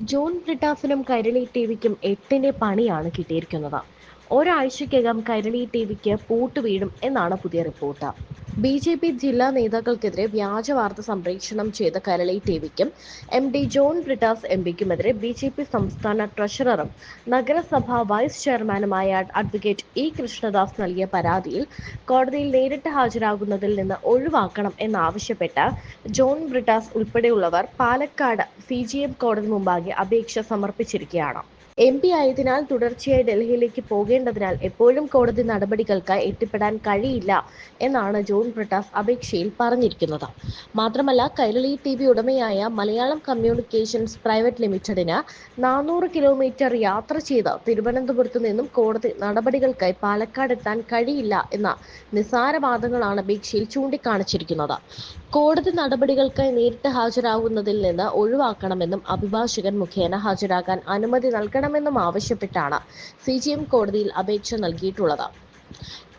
John ബ്രിട്ടാഫിനും കൈരളി ടിവിക്കും എട്ടിന്റെ പണിയാണ് കിട്ടിയിരിക്കുന്നത്. ഒരാഴ്ചയ്ക്കകം കൈരളി ടിവിക്ക് പൂട്ട് വീഴും എന്നാണ് പുതിയ റിപ്പോർട്ട്. ബി ജെ പി ജില്ലാ നേതാക്കൾക്കെതിരെ വ്യാജ വാർത്ത സംപ്രേഷണം ചെയ്ത Kairali ടിവിക്കും M D John Brittas M പിക്കുമെതിരെ B J P സംസ്ഥാന ട്രഷററും നഗരസഭാ വൈസ് ചെയർമാനുമായ അഡ്വക്കേറ്റ് ഇ കൃഷ്ണദാസ് നൽകിയ പരാതിയിൽ കോടതിയിൽ നേരിട്ട് ഹാജരാകുന്നതിൽ നിന്ന് ഒഴിവാക്കണം എന്നാവശ്യപ്പെട്ട് ജോൺ ബ്രിട്ടാസ് ഉൾപ്പെടെയുള്ളവർ പാലക്കാട് സി കോടതി മുമ്പാകെ അപേക്ഷ സമർപ്പിച്ചിരിക്കുകയാണ്. എം പി ആയതിനാൽ തുടർച്ചയായി ഡൽഹിയിലേക്ക് പോകേണ്ടതിനാൽ എപ്പോഴും കോടതി നടപടികൾക്ക് എത്തിപ്പെടാൻ കഴിയില്ല എന്നാണ് ജോൺ ബ്രിട്ടാസ് അപേക്ഷയിൽ പറഞ്ഞിരിക്കുന്നത്. മാത്രമല്ല കൈരളി ടി വി ഉടമയായ മലയാളം കമ്മ്യൂണിക്കേഷൻസ് പ്രൈവറ്റ് ലിമിറ്റഡിന് നാനൂറ് കിലോമീറ്റർ യാത്ര ചെയ്ത് തിരുവനന്തപുരത്ത് നിന്നും കോടതി നടപടികൾക്കായി പാലക്കാട് എത്താൻ കഴിയില്ല എന്ന നിസ്സാര വാദങ്ങളാണ് അപേക്ഷയിൽ ചൂണ്ടിക്കാണിച്ചിരിക്കുന്നത്. കോടതി നടപടികൾക്കായി നേരിട്ട് ഹാജരാകുന്നതിൽ നിന്ന് ഒഴിവാക്കണമെന്നും അഭിഭാഷകൻ മുഖേന ഹാജരാകാൻ അനുമതി നൽകണമെന്നും ആവശ്യപ്പെട്ടാണ് സി കോടതിയിൽ അപേക്ഷ നൽകിയിട്ടുള്ളത്.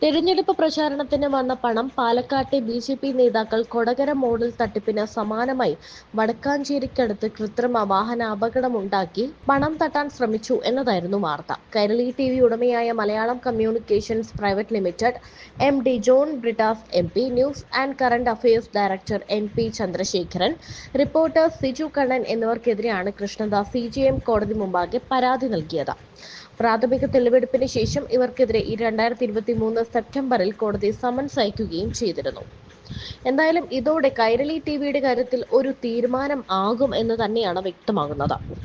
തെരഞ്ഞെടുപ്പ് പ്രചാരണത്തിന് വന്ന പണം പാലക്കാട്ടെ ബി ജെ പി നേതാക്കൾ കൊടകര മോഡൽ തട്ടിപ്പിന് സമാനമായി വടക്കാഞ്ചേരിക്കടുത്ത് കൃത്രിമ വാഹന അപകടമുണ്ടാക്കി പണം തട്ടാൻ ശ്രമിച്ചു എന്നതായിരുന്നു വാർത്ത. കൈരളി ടി വി ഉടമയായ Malayalam communications private limited M D John Brittas M P news and current affairs director N P Chandrasekharan reporter Siju Kannan എന്നിവർക്കെതിരെയാണ് Krishnadas C J M കോടതി മുമ്പാകെ പരാതി നൽകിയത്. പ്രാഥമിക തെളിവെടുപ്പിന് ശേഷം ഇവർക്കെതിരെ ഈ രണ്ടായിരത്തി ഇരുപത്തി മൂന്ന് സെപ്റ്റംബറിൽ കോടതി സമൻസ് അയക്കുകയും ചെയ്തിരുന്നു. എന്തായാലും ഇതോടെ കൈരളി ടി വിയുടെ കാര്യത്തിൽ ഒരു തീരുമാനം ആകും എന്ന് തന്നെയാണ് വ്യക്തമാകുന്നത്.